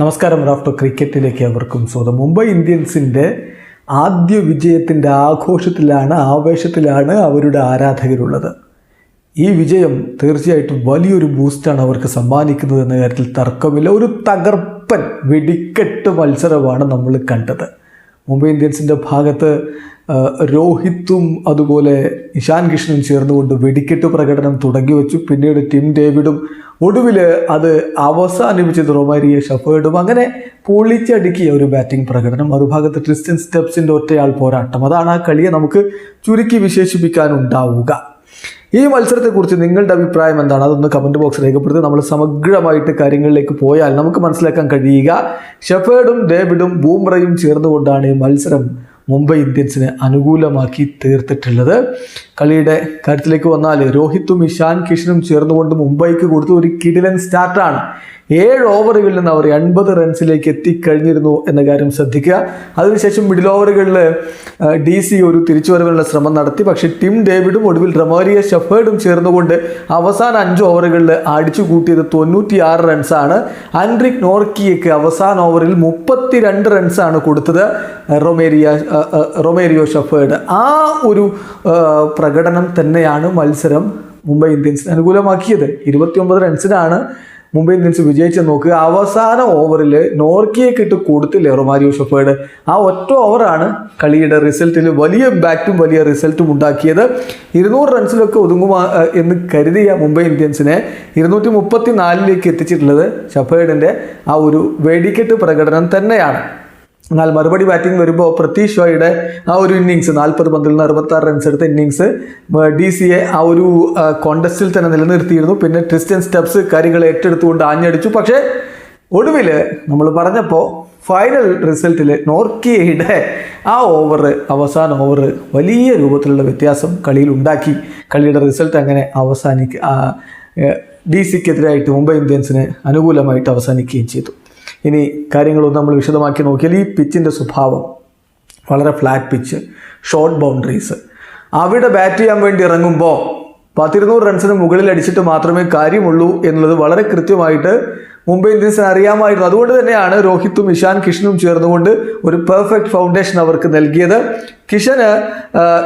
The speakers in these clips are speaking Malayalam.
നമസ്കാരം റാഫ്റ്റർ ക്രിക്കറ്റിലേക്ക് അവർക്കും സ്വാഗതം. മുംബൈ ഇന്ത്യൻസിന്റെ ആദ്യ വിജയത്തിന്റെ ആഘോഷത്തിലാണ് ആവേശത്തിലാണ് അവരുടെ ആരാധകരുള്ളത്. ഈ വിജയം തീർച്ചയായിട്ടും വലിയൊരു ബൂസ്റ്റാണ് അവർക്ക് സമ്മാനിക്കുന്നത് എന്ന കാര്യത്തിൽ തർക്കമില്ല. ഒരു തകർപ്പൻ വെടിക്കെട്ട് മത്സരമാണ് നമ്മൾ കണ്ടത്. മുംബൈ ഇന്ത്യൻസിന്റെ ഭാഗത്ത് രോഹിത്തും അതുപോലെ ഇഷാൻ കിഷനും ചേർന്നുകൊണ്ട് വെടിക്കെട്ട് പ്രകടനം തുടങ്ങി വെച്ചു. പിന്നീട് ടിം ഡേവിഡും ഒടുവിൽ അത് അവസാനിപ്പിച്ചത് റൊമാരിയ ഷഫേർഡും. അങ്ങനെ പൊളിച്ചടുക്കിയ ഒരു ബാറ്റിംഗ് പ്രകടനം. മറുഭാഗത്ത് ക്രിസ്ത്യൻ സ്റ്റെപ്സിന്റെ ഒറ്റയാൾ പോരാട്ടം. അതാണ് ആ കളിയെ നമുക്ക് ചുരുക്കി വിശേഷിപ്പിക്കാനുണ്ടാവുക. ഈ മത്സരത്തെക്കുറിച്ച് നിങ്ങളുടെ അഭിപ്രായം എന്താണ്? അതൊന്ന് കമന്റ് ബോക്സ് രേഖപ്പെടുത്തി നമ്മൾ സമഗ്രമായിട്ട് കാര്യങ്ങളിലേക്ക് പോയാൽ നമുക്ക് മനസ്സിലാക്കാൻ കഴിയുക. ഷെഫേർഡും ഡേവിഡും ബൂംറയും ചേർന്നുകൊണ്ടാണ് ഈ മത്സരം മുംബൈ ഇന്ത്യൻസിന് അനുകൂലമാക്കി തീർത്തിട്ടുള്ളത്. കളിയുടെ കാര്യത്തിലേക്ക് വന്നാൽ രോഹിത്തും ഇഷാൻ കിഷനും ചേർന്നുകൊണ്ട് മുംബൈക്ക് കൊടുത്ത ഒരു കിടിലൻ സ്റ്റാർട്ടാണ്. ഏഴ് ഓവറുകളിൽ നിന്ന് അവർ എൺപത് റൺസിലേക്ക് എത്തിക്കഴിഞ്ഞിരുന്നു എന്ന കാര്യം ശ്രദ്ധിക്കുക. അതിനുശേഷം മിഡിൽ ഓവറുകളിൽ ഡി സി ഒരു തിരിച്ചുവരവിനുള്ള ശ്രമം നടത്തി. പക്ഷേ ടിം ഡേവിഡും ഒടുവിൽ റമോരിയ ഷെഫേർഡും ചേർന്നുകൊണ്ട് അവസാന അഞ്ച് ഓവറുകളിൽ അടിച്ചു കൂട്ടിയത് തൊണ്ണൂറ്റിയാറ് റൺസാണ്. ആൻഡ്രിക് നോർക്കിയയ്ക്ക് അവസാന ഓവറിൽ മുപ്പത്തിരണ്ട് റൺസാണ് കൊടുത്തത്. Romario Romario Shepherd. ആ ഒരു പ്രകടനം തന്നെയാണ് മത്സരം മുംബൈ ഇന്ത്യൻസിന് അനുകൂലമാക്കിയത്. ഇരുപത്തിയൊമ്പത് റൺസിനാണ് മുംബൈ ഇന്ത്യൻസ് വിജയിച്ച് നോക്കുക അവസാന ഓവറിൽ നോർക്കിയെ ഇട്ട് കൊടുത്തില്ലേ റൊമാരിയോ ഷെഫേർഡ്? ആ ഒറ്റ ഓവറാണ് കളിയുടെ റിസൾട്ടിൽ വലിയ ബാറ്റും വലിയ റിസൾട്ടും ഉണ്ടാക്കിയത്. ഇരുന്നൂറ് റൺസിലൊക്കെ ഒതുങ്ങുമാ എന്ന് കരുതിയ മുംബൈ ഇന്ത്യൻസിനെ ഇരുന്നൂറ്റി മുപ്പത്തി നാലിലേക്ക് എത്തിച്ചിട്ടുള്ളത് ഷെഫേർഡിന്റെ ആ ഒരു വെടിക്കെട്ട് പ്രകടനം തന്നെയാണ്. എന്നാൽ മറുപടി ബാറ്റിംഗ് വരുമ്പോൾ പ്രതീഷ് ഷോയുടെ ആ ഒരു ഇന്നിങ്സ് നാൽപ്പത് പന്തിൽ നിന്ന് അറുപത്തി ആറ് റൺസ് എടുത്ത ഇന്നിങ്സ് ഡി സിയെ ആ ഒരു കോണ്ടസ്റ്റിൽ തന്നെ നിലനിർത്തിയിരുന്നു. പിന്നെ ക്രിസ്ത്യൻ സ്റ്റെപ്സ് കാര്യങ്ങൾ ഏറ്റെടുത്തുകൊണ്ട് ആഞ്ഞടിച്ചു. പക്ഷേ ഒടുവിൽ നമ്മൾ പറഞ്ഞപ്പോൾ ഫൈനൽ റിസൾട്ടിൽ നോർക്കിയയുടെ ആ ഓവർ അവസാന ഓവർ വലിയ രൂപത്തിലുള്ള വ്യത്യാസം കളിയിൽ ഉണ്ടാക്കി. കളിയുടെ റിസൾട്ട് അങ്ങനെ അവസാനിക്കുക ഡി സിക്കെതിരായിട്ട് മുംബൈ ഇന്ത്യൻസിന് അനുകൂലമായിട്ട് അവസാനിക്കുകയും ചെയ്തു. ഇനി കാര്യങ്ങളൊന്നും നമ്മൾ വിശദമാക്കി നോക്കിയാൽ ഈ പിച്ചിന്റെ സ്വഭാവം വളരെ ഫ്ലാറ്റ് പിച്ച് ഷോർട്ട് ബൗണ്ടറീസ് അവിടെ ബാറ്റ് ചെയ്യാൻ വേണ്ടി ഇറങ്ങുമ്പോൾ പത്തിരുന്നൂറ് റൺസിന് മുകളിൽ അടിച്ചിട്ട് മാത്രമേ കാര്യമുള്ളൂ എന്നുള്ളത് വളരെ കൃത്യമായിട്ട് മുംബൈ ഇന്ത്യൻസിന് അറിയാമായിരുന്നു. അതുകൊണ്ട് തന്നെയാണ് രോഹിത്തും ഇഷാൻ കിഷനും ചേർന്നുകൊണ്ട് ഒരു പെർഫെക്റ്റ് ഫൗണ്ടേഷൻ അവർക്ക് നൽകിയത്. കിഷന്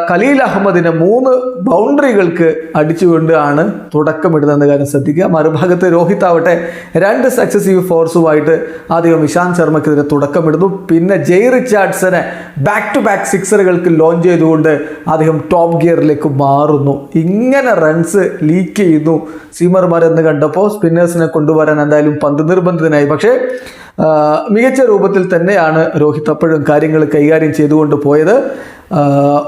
ഖലീൽ അഹമ്മദിനെ മൂന്ന് ബൗണ്ടറികൾക്ക് അടിച്ചുകൊണ്ടാണ് തുടക്കമിടുന്നതെന്ന കാര്യം ശ്രദ്ധിക്കുക. മറുഭാഗത്ത് രോഹിത് ആവട്ടെ രണ്ട് സക്സസീവ് ഫോർസുമായിട്ട് ആദ്യം ഇഷാന്ത് ശർമ്മക്കെതിരെ തുടക്കമിടുന്നു. പിന്നെ ജെയ് റിച്ചാർഡ്സനെ ബാക്ക് ടു ബാക്ക് സിക്സറുകൾക്ക് ലോഞ്ച് ചെയ്തുകൊണ്ട് അദ്ദേഹം ടോപ്പ് ഗിയറിലേക്ക് മാറുന്നു. ഇങ്ങനെ റൺസ് ലീക്ക് ചെയ്യുന്നു സീമർമാരെന്ന് കണ്ടപ്പോൾ സ്പിന്നേഴ്സിനെ കൊണ്ടുവരാൻ എന്തായാലും പന്ത് നിർബന്ധിതനായി. പക്ഷേ മികച്ച രൂപത്തിൽ തന്നെയാണ് രോഹിത് അപ്പോഴും കാര്യങ്ങൾ കൈകാര്യം ചെയ്തുകൊണ്ട് പോയത്.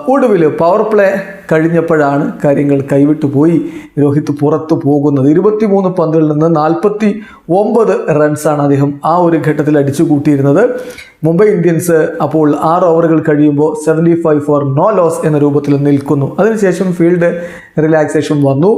ഒടുവിൽ പവർ പ്ലേ കഴിഞ്ഞപ്പോഴാണ് കാര്യങ്ങൾ കൈവിട്ടു പോയി രോഹിത് പുറത്തു പോകുന്നത്. ഇരുപത്തിമൂന്ന് പന്തുകളിൽ നിന്ന് നാൽപ്പത്തി ഒമ്പത് റൺസാണ് അദ്ദേഹം ആ ഒരു ഘട്ടത്തിൽ അടിച്ചു കൂട്ടിയിരുന്നത് മുംബൈ ഇന്ത്യൻസ് അപ്പോൾ ആറ് ഓവറുകൾ കഴിയുമ്പോൾ seventy five for no loss എന്ന രൂപത്തിൽ നിൽക്കുന്നു. അതിനുശേഷം ഫീൽഡ് റിലാക്സേഷൻ വന്നു.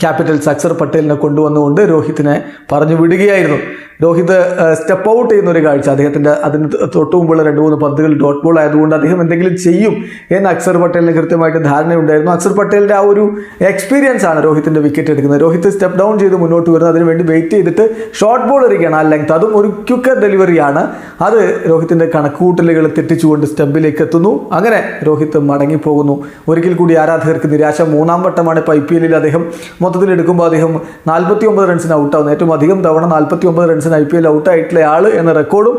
ക്യാപിറ്റൽസ് അക്സർ പട്ടേലിനെ കൊണ്ടുവന്നുകൊണ്ട് രോഹിത്തിനെ പറഞ്ഞു വിടുകയായിരുന്നു. രോഹിത് സ്റ്റെപ്പ് ഔട്ട് ചെയ്യുന്ന ഒരു കാഴ്ച. അദ്ദേഹത്തിന്റെ അതിന് തൊട്ട് മുമ്പുള്ള രണ്ട് മൂന്ന് പന്തുകൾ ഡോട്ട് ബോൾ ആയതുകൊണ്ട് അദ്ദേഹം എന്തെങ്കിലും ചെയ്യും എന്ന് അക്സർ പട്ടേലിന് കൃത്യമായിട്ട് ധാരണയുണ്ടായിരുന്നു. അക്സർ പട്ടേലിന്റെ ആ ഒരു എക്സ്പീരിയൻസ് ആണ് രോഹിത്തിന്റെ വിക്കറ്റ് എടുക്കുന്നത്. രോഹിത് സ്റ്റെപ്പ് ഡൗൺ ചെയ്ത് മുന്നോട്ട് വരുന്നത്. അതിനുവേണ്ടി വെയിറ്റ് ചെയ്തിട്ട് ഷോർട്ട് ബോൾ എറിയുകയാണ് ആ ലെങ്ത് അതും ഒരു ക്യുക്കർ ഡെലിവറിയാണ് അത് രോഹിത്തിന്റെ കണക്കുകൂട്ടലുകൾ തെറ്റിച്ചുകൊണ്ട് സ്റ്റമ്പിലേക്ക് എത്തുന്നു. അങ്ങനെ രോഹിത് മടങ്ങിപ്പോകുന്നു. ഒരിക്കൽ കൂടി ആരാധകർക്ക് നിരാശ. മൂന്നാം വട്ടമാണ് ഇപ്പോൾ ഐ പി എല്ലിൽ അദ്ദേഹം മൊത്തത്തിൽ എടുക്കുമ്പോൾ അദ്ദേഹം നാൽപ്പത്തി ഒമ്പത് റൺസിന് ഔട്ടാവുന്നു ഏറ്റവും അധികം തവണ നാൽപ്പത്തി ഒമ്പത് റൺസിന് ഐ പി എൽ ഔട്ടായിട്ടുള്ള ആൾ എന്ന റെക്കോർഡും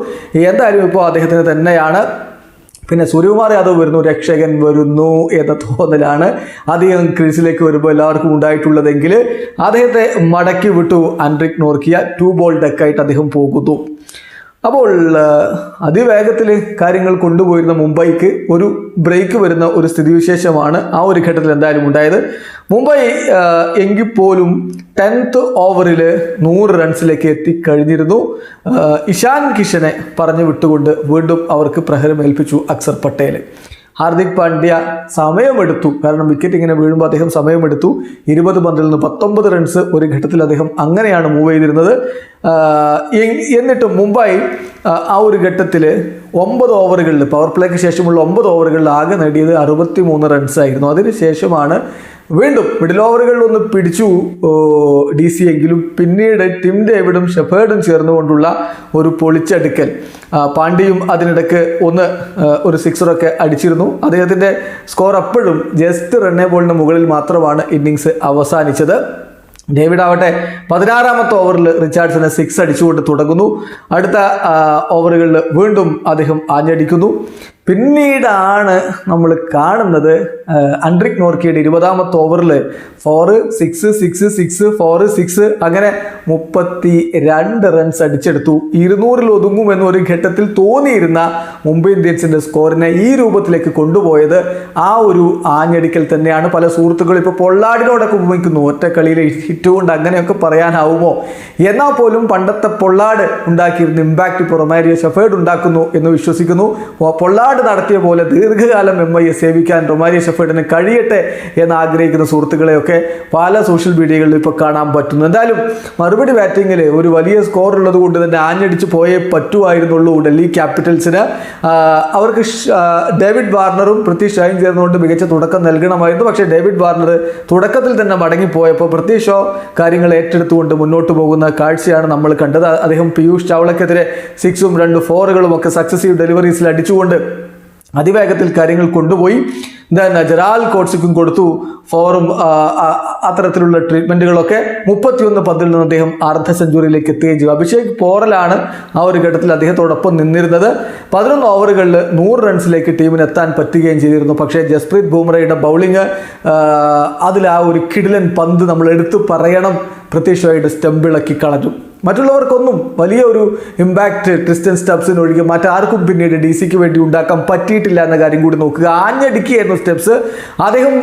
എന്തായാലും ഇപ്പോൾ അദ്ദേഹത്തിന് തന്നെയാണ്. പിന്നെ സൂര്യകുമാർ യാദവ് വരുന്നു രക്ഷകൻ വരുന്നു എന്ന തോന്നലാണ് അദ്ദേഹം ക്രീസിലേക്ക് വരുമ്പോൾ എല്ലാവർക്കും ഉണ്ടായിട്ടുള്ളതെങ്കിൽ അദ്ദേഹത്തെ മടക്കി വിട്ടു ആൻഡ്രിക് നോർക്കിയ ടു ബോൾ ഡെക്കായിട്ട് അദ്ദേഹം പോകുന്നു. അപ്പോൾ അതിവേഗത്തിൽ കാര്യങ്ങൾ കൊണ്ടുപോയിരുന്ന മുംബൈക്ക് ഒരു ബ്രേക്ക് വരുന്ന ഒരു സ്ഥിതിവിശേഷമാണ് ആ ഒരു ഘട്ടത്തിൽ എന്തായാലും ഉണ്ടായത്. മുംബൈ എങ്കിൽ പോലും ടെൻത്ത് ഓവറിൽ നൂറ് റൺസിലേക്ക് എത്തിക്കഴിഞ്ഞിരുന്നു ഇഷാൻ കിഷനെ പറഞ്ഞു വിട്ടുകൊണ്ട് വീണ്ടും അവർക്ക് പ്രഹരമേൽപ്പിച്ചു അക്സർ പട്ടേൽ ഹാർദിക് പാണ്ഡ്യ സമയമെടുത്തു. കാരണം വിക്കറ്റ് ഇങ്ങനെ വീഴുമ്പോൾ അദ്ദേഹം സമയമെടുത്തു. ഇരുപത് പന്തിൽ നിന്ന് പത്തൊമ്പത് റൺസ് ഒരു ഘട്ടത്തിൽ അദ്ദേഹം അങ്ങനെയാണ് മൂവ് ചെയ്തിരുന്നത്. എന്നിട്ട് മുംബൈ ആ ഒരു ഘട്ടത്തിൽ ഒമ്പത് ഓവറുകളിൽ പവർ പ്ലേക്ക് ശേഷമുള്ള ഒമ്പത് ഓവറുകളിൽ ആകെ നേടിയത് അറുപത്തി മൂന്ന് റൺസായിരുന്നു അതിനുശേഷമാണ് വീണ്ടും മിഡിൽ ഓവറുകളിൽ ഒന്ന് പിടിച്ചു ഡി സി എങ്കിലും പിന്നീട് ടിം ഡേവിഡും ഷെഫേർഡും ചേർന്നുകൊണ്ടുള്ള ഒരു പൊളിച്ചടുക്കൽ. പാണ്ഡ്യയും അതിനിടയ്ക്ക് ഒന്ന് ഒരു സിക്സറൊക്കെ അടിച്ചിരുന്നു. അദ്ദേഹത്തിന്റെ സ്കോർ അപ്പോഴും ജസ്റ്റ് റണ്ണേ ബോളിന് മുകളിൽ മാത്രമാണ് ഇന്നിങ്സ് അവസാനിച്ചത്. ഡേവിഡ് ആവട്ടെ പതിനാറാമത്തെ ഓവറിൽ റിച്ചാർഡ്സിനെ സിക്സ് അടിച്ചുകൊണ്ട് തുടങ്ങുന്നു. അടുത്ത ഓവറുകളിൽ വീണ്ടും അദ്ദേഹം ആഞ്ഞടിക്കുന്നു. പിന്നീടാണ് നമ്മൾ കാണുന്നത് അൻഡ്രിക് നോർക്കിയുടെ ഇരുപതാമത്തെ ഓവറിൽ four six six six four six അങ്ങനെ മുപ്പത്തി രണ്ട് റൺസ് അടിച്ചെടുത്തു. ഇരുന്നൂറിൽ ഒതുങ്ങുമെന്ന് ഒരു ഘട്ടത്തിൽ തോന്നിയിരുന്ന മുംബൈ ഇന്ത്യൻസിന്റെ സ്കോറിനെ ഈ രൂപത്തിലേക്ക് കൊണ്ടുപോയത് ആ ഒരു ആഞ്ഞടിക്കൽ തന്നെയാണ്. പല സുഹൃത്തുക്കളും ഇപ്പോൾ പൊള്ളാടിനോടൊക്കെ ഉപയോഗിക്കുന്നു ഒറ്റ കളിയിലെ ഹിറ്റ് കൊണ്ട് അങ്ങനെയൊക്കെ പറയാനാവുമോ? എന്നാൽ പോലും പണ്ടത്തെ പൊള്ളാട് ഉണ്ടാക്കിയിരുന്ന ഇമ്പാക്റ്റ് ഇപ്പോൾ റൊമാരിയോ ഉണ്ടാക്കുന്നു എന്ന് വിശ്വസിക്കുന്നു. പൊ- പൊള്ളാട് നടത്തിയ പോലെ ദീർഘകാലം എം ഐയെ സേവിക്കാൻ റൊമാരിയോ ഷെഫേഡിന് കഴിയട്ടെ എന്ന് ആഗ്രഹിക്കുന്ന സുഹൃത്തുക്കളെയൊക്കെ പല സോഷ്യൽ മീഡിയകളിൽ ഇപ്പോൾ കാണാൻ പറ്റുന്നു. എന്തായാലും മറുപടി ബാറ്റിങ്ങിൽ ഒരു വലിയ സ്കോർ ഉള്ളത് കൊണ്ട് തന്നെ ആഞ്ഞടിച്ച് പോയേ പറ്റുമായിരുന്നുള്ളൂ ഡൽഹി ക്യാപിറ്റൽസിന് അവർക്ക് ഡേവിഡ് വാർണറും പൃഥ്വി ഷായും ചേർന്നുകൊണ്ട് മികച്ച തുടക്കം നൽകണമായിരുന്നു. പക്ഷേ ഡേവിഡ് വാർണർ തുടക്കത്തിൽ തന്നെ മടങ്ങിപ്പോയപ്പോൾ പൃഥ്വി ഷോ കാര്യങ്ങൾ ഏറ്റെടുത്തുകൊണ്ട് മുന്നോട്ട് പോകുന്ന കാഴ്ചയാണ് നമ്മൾ കണ്ടത്. അദ്ദേഹം പീയൂഷ് ചാവളക്കെതിരെ സിക്സും രണ്ട് ഫോറുകളും ഒക്കെ സക്സസീവ് ഡെലിവറീസിൽ അടിച്ചുകൊണ്ട് അതിവേഗത്തിൽ കാര്യങ്ങൾ കൊണ്ടുപോയി. ദെൻ നജറാൽ കോട്സിക്കും കൊടുത്തു. ഫോറും ആ, അത്തരത്തിലുള്ള ട്രീറ്റ്മെന്റുകളൊക്കെ മുപ്പത്തിയൊന്ന് പന്തിൽ നിന്ന് അദ്ദേഹം അർദ്ധ സെഞ്ചുറിയിലേക്ക് എത്തുകയും ചെയ്തു അഭിഷേക് പോറലാണ് ആ ഒരു ഘട്ടത്തിൽ അദ്ദേഹത്തോടൊപ്പം നിന്നിരുന്നത്. പതിനൊന്ന് ഓവറുകളിൽ നൂറ് റൺസിലേക്ക് ടീമിന് എത്താൻ പറ്റുകയും ചെയ്തിരുന്നു. പക്ഷേ ജസ്പ്രീത് ബുംറയുടെ ബൗളിംഗ് അതിൽ ആ ഒരു കിടിലൻ പന്ത് നമ്മൾ എടുത്തു പറയണം പ്രത്യക്ഷമായിട്ട് സ്റ്റമ്പിളക്കി കളഞ്ഞു. മറ്റുള്ളവർക്കൊന്നും വലിയ ഒരു ഇമ്പാക്റ്റ് ക്രിസ്ത്യൻ സ്റ്റെപ്സിന് ഒഴികെ മറ്റാർക്കും പിന്നീട് ഡി സിക്ക് വേണ്ടി ഉണ്ടാക്കാൻ പറ്റിയിട്ടില്ല എന്ന കാര്യം കൂടി നോക്കുക. ആഞ്ഞടിക്കുകയായിരുന്നു സ്റ്റെപ്സ് അദ്ദേഹം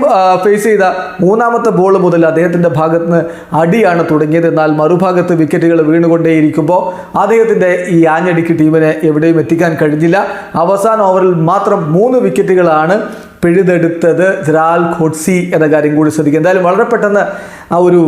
ഫേസ് ചെയ്ത മൂന്നാമത്തെ ബോൾ മുതൽ അദ്ദേഹത്തിന്റെ ഭാഗത്ത് നിന്ന് അടിയാണ് തുടങ്ങിയത്. എന്നാൽ മറുഭാഗത്ത് വിക്കറ്റുകൾ വീണുകൊണ്ടേയിരിക്കുമ്പോൾ അദ്ദേഹത്തിന്റെ ഈ ആഞ്ഞടിക്ക് ടീമിനെ എവിടെയും എത്തിക്കാൻ കഴിഞ്ഞില്ല. അവസാന ഓവറിൽ മാത്രം മൂന്ന് വിക്കറ്റുകളാണ് പിഴുതെടുത്തത്. ജറാൽ ഖോട്സി എന്ന കാര്യം കൂടി ശ്രദ്ധിക്കുക. എന്തായാലും വളരെ പെട്ടെന്ന് ആ ഒരു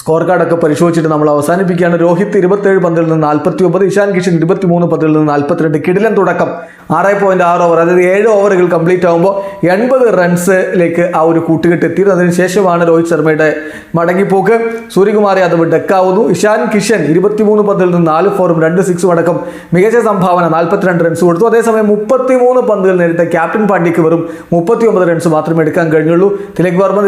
സ്കോർ കാർഡൊക്കെ പരിശോധിച്ചിട്ട് നമ്മൾ അവസാനിപ്പിക്കുകയാണ്. രോഹിത് ഇരുപത്തേഴ് പന്തിൽ നിന്ന് നാൽപ്പത്തി ഒമ്പത് ഇഷാൻ കിഷൻ ഇരുപത്തി മൂന്ന് പന്തിൽ നിന്ന് നാൽപ്പത്തിരണ്ട് കിടിലൻ തുടക്കം ആറ് പോയിന്റ് ആറ് ഓവർ അതായത് ഏഴ് ഓവറുകൾ കംപ്ലീറ്റ് ആകുമ്പോൾ എൺപത് റൺസിലേക്ക് ആ ഒരു കൂട്ടുകെട്ട് എത്തിയത് അതിനുശേഷമാണ് രോഹിത് ശർമ്മയുടെ മടങ്ങിപ്പോക്ക്. സൂര്യകുമാർ യാദവ് ഡെക്കാവുന്നു. ഇഷാൻ കിഷൻ ഇരുപത്തിമൂന്ന് പന്തിൽ നിന്ന് നാല് ഫോറും രണ്ട് സിക്സും അടക്കം മികച്ച സംഭാവന നാൽപ്പത്തിരണ്ട് റൺസ് കൊടുത്തു. അതേസമയം മുപ്പത്തിമൂന്ന് പന്തുകൾ നേരിട്ട ക്യാപ്റ്റൻ പാണ്ഡ്യക്ക് വെറും മുപ്പത്തി ഒമ്പത് റൺസ് മാത്രമേ എടുക്കാൻ കഴിഞ്ഞുള്ളൂ. തിലക് വർമ്മ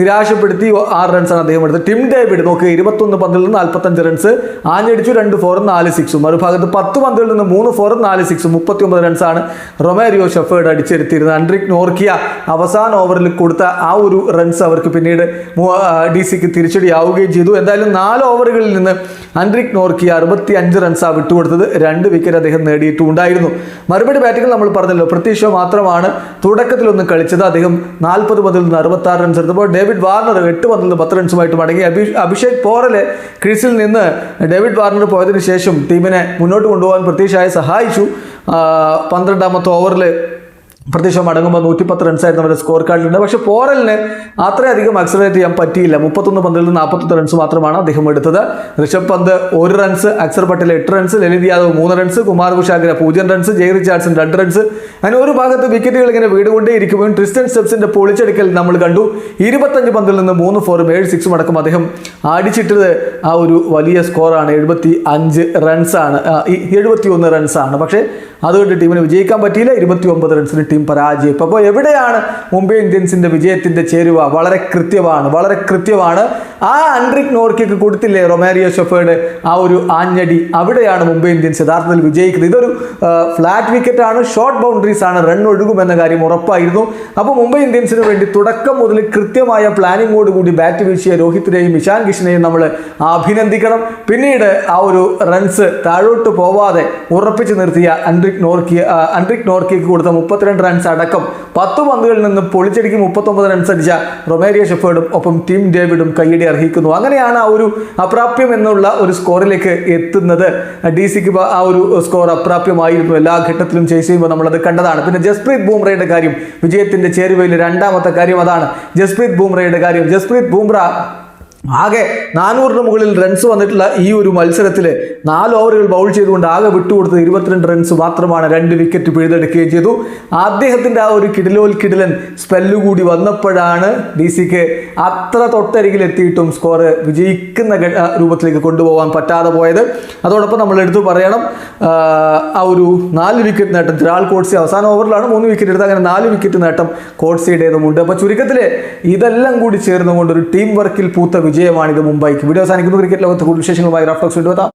നിരാശപ്പെടുത്തി ആറ് റൺസാണ് അദ്ദേഹം എടുത്തത്. ടിം ഡേവിഡ് നോക്കുക ഇരുപത്തൊന്ന് പന്തിൽ നിന്ന് നാൽപ്പത്തഞ്ച് റൺസ് ആഞ്ഞടിച്ചു രണ്ട് ഫോറും നാല് സിക്സും മറുഭാഗത്ത് പത്ത് പന്തിൽ നിന്ന് മൂന്ന് ഫോറും നാല് സിക്സും മുപ്പത്തി ഒമ്പത് റൺസാണ് റൊമാരിയോ ഷെഫേർഡ് അടിച്ചെടുത്തിരുന്നത്. അൻഡ്രിക് നോർക്കിയ അവസാന ഓവറിൽ കൊടുത്ത ആ ഒരു റൺസ് അവർക്ക് പിന്നീട് ഡി സിക്ക് തിരിച്ചടിയാവുകയും ചെയ്തു. എന്തായാലും നാല് ഓവറുകളിൽ നിന്ന് അൻഡ്രിക് നോർക്കിയ അറുപത്തി അഞ്ച് റൺസാണ് വിട്ടുകൊടുത്തത്. രണ്ട് വിക്കറ്റ് അദ്ദേഹം നേടിയിട്ടുണ്ടായിരുന്നു. മറുപടി ബാറ്റിംഗിൽ നമ്മൾ പറഞ്ഞല്ലോ പ്രത്യക്ഷ മാത്രമാണ് തുടക്കത്തിലൊന്ന് കളിച്ചത്. അദ്ദേഹം നാൽപ്പത് പന്തിൽ നിന്ന് അറുപത്തി റൺസ് എടുത്തപ്പോൾ ഡേവിഡ് വാർണർ എട്ട് പന്തിൽ നിന്ന് പത്ത് റൺസുമായിട്ട് മടങ്ങി. അഭി അഭിഷേക് പോറൽ ക്രീസിൽ നിന്ന് ഡേവിഡ് വാർണർ പോയതിനു ശേഷം ടീമിനെ മുന്നോട്ട് കൊണ്ടുപോകാൻ പ്രതീക്ഷയെ സഹായിച്ചു. പന്ത്രണ്ടാമത്തെ ഓവറിൽ പ്രതീക്ഷ മടങ്ങുമ്പോൾ നൂറ്റിപ്പത്ത് റൺസായിരുന്നു അവരുടെ സ്കോർ കാർഡിലുണ്ട് പക്ഷേ പോറലിന് അത്രയധികം അക്സലറേറ്റ് ചെയ്യാൻ പറ്റിയില്ല. മുപ്പത്തൊന്ന് പന്തിൽ നിന്ന് നാൽപ്പത്തൊന്ന് റൺസ് മാത്രമാണ് അദ്ദേഹം എടുത്തത്. ഋഷഭ് പന്ത് ഒരു റൺസ് അക്സർ പട്ടേൽ എട്ട് റൺസ് ലലിത് യാദവ് മൂന്ന് റൺസ് കുമാർ കുഷാഗ്ര പൂജ്യം റൺസ് ജയ് റിച്ചാർഡ്സൺ രണ്ട് റൺസ് അങ്ങനെ ഒരു ഭാഗത്ത് വിക്കറ്റുകൾ ഇങ്ങനെ വീടുകൊണ്ടേ ഇരിക്കുമ്പോൾ ട്രിസ്റ്റൻ സ്റ്റെപ്സിന്റെ പൊളിച്ചെടുക്കൽ നമ്മൾ കണ്ടു. ഇരുപത്തഞ്ച് പന്തിൽ നിന്ന് മൂന്ന് ഫോറും ഏഴ് സിക്സും അടക്കം അദ്ദേഹം അടിച്ചിട്ടത് ആ ഒരു വലിയ സ്കോറാണ് എഴുപത്തി അഞ്ച് റൺസാണ് എഴുപത്തി ഒന്ന് റൺസാണ് പക്ഷേ അതുകൊണ്ട് ടീമിന് വിജയിക്കാൻ പറ്റിയില്ല. ഇരുപത്തി ഒമ്പത് റൺസിന് ടീം പരാജയം. അപ്പോൾ എവിടെയാണ് മുംബൈ ഇന്ത്യൻസിന്റെ വിജയത്തിന്റെ ചേരുവ? വളരെ കൃത്യമാണ് വളരെ കൃത്യമാണ്. ആ അൻഡ്രിക് നോർക്കിക്ക് കൊടുത്തില്ലേ റൊമാരിയോ ഷെഫേഡ് ആ ഒരു ആഞ്ഞടി. അവിടെയാണ് മുംബൈ ഇന്ത്യൻസ് യഥാർത്ഥത്തിൽ വിജയിക്കുന്നത്. ഇതൊരു ഫ്ലാറ്റ് വിക്കറ്റാണ് ഷോർട്ട് ബൗണ്ടറീസ് ആണ് റൺ ഒഴുകുമെന്ന കാര്യം ഉറപ്പായിരുന്നു. അപ്പോൾ മുംബൈ ഇന്ത്യൻസിന് വേണ്ടി തുടക്കം മുതൽ കൃത്യമായ പ്ലാനിങ്ങോട് കൂടി ബാറ്റ് വീശിയ രോഹിത്തിനെയും ഇഷാൻ കിഷനെയും നമ്മൾ അഭിനന്ദിക്കണം. പിന്നീട് ആ ഒരു റൺസ് താഴോട്ട് പോവാതെ ഉറപ്പിച്ചു നിർത്തിയ അൻഡ്രിക് നോർക്കി ആ, അൻഡ്രിക് നോർക്കിക്ക് കൊടുത്ത മുപ്പത്തിരണ്ട് റൺസ് അടക്കം പത്ത് പന്തുകളിൽ നിന്ന് പൊളിച്ചടിക്ക് മുപ്പത്തൊമ്പത് റൺസ് അടിച്ച റൊമേരിയ ഷെഫേർഡും ഒപ്പം ടീം ഡേവിഡും കയ്യടി അർഹിക്കുന്നു. അങ്ങനെയാണ് ആ ഒരു അപ്രാപ്യം എന്നുള്ള ഒരു സ്കോറിലേക്ക് എത്തുന്നത്. ഡി സിക്ക് ആ ഒരു സ്കോർ അപ്രാപ്യമായിരുന്നു. എല്ലാ ഘട്ടത്തിലും ചേസ് ചെയ്യുമ്പോൾ നമ്മളത് കണ്ടതാണ്. പിന്നെ ജസ്പ്രീത് ബൂംറയുടെ കാര്യം വിജയത്തിന്റെ ചേരുവയിൽ രണ്ടാമത്തെ കാര്യം അതാണ്. ജസ്പ്രീത് ബൂംറയുടെ കാര്യം. ജസ്പ്രീത് ബൂംറ ആകെ നാനൂറിന് മുകളിൽ റൺസ് വന്നിട്ടുള്ള ഈ ഒരു മത്സരത്തിൽ നാല് ഓവറുകൾ ബൗൾ ചെയ്തുകൊണ്ട് ആകെ വിട്ടുകൊടുത്തത് ഇരുപത്തിരണ്ട് റൺസ് മാത്രമാണ് രണ്ട് വിക്കറ്റ് പിഴുതെടുക്കുകയും ചെയ്തു. അദ്ദേഹത്തിന്റെ ആ ഒരു കിടിലോൽ കിടിലൻ സ്പെല്ല് കൂടി വന്നപ്പോഴാണ് ഡി സിക്ക് അത്ര തൊട്ടരികിൽ എത്തിയിട്ടും സ്കോർ വിജയിക്കുന്ന രൂപത്തിലേക്ക് കൊണ്ടുപോകാൻ പറ്റാതെ പോയത്. അതോടൊപ്പം നമ്മൾ എടുത്തു പറയണം ആ, ഒരു നാല് വിക്കറ്റ് നേട്ടം ചിറാൾ കോട്സി അവസാന ഓവറിലാണ് മൂന്ന് വിക്കറ്റ് എടുത്ത് അങ്ങനെ നാല് വിക്കറ്റ് നേട്ടം കോട്സിയുടേതുമുണ്ട്. അപ്പോൾ ചുരുക്കത്തിൽ ഇതെല്ലാം കൂടി ചേർന്നുകൊണ്ട് ഒരു ടീം വർക്കിൽ പൂത്ത വിജയമാണിത് മുംബൈക്ക്. വീഡിയോ അവസാനിക്കുന്നു. ക്രിക്കറ്റ് ലോകത്ത് കൂടുതൽ വിശേഷങ്ങളുമായി റാഫ്റ്റോക്സ് വീണ്ടും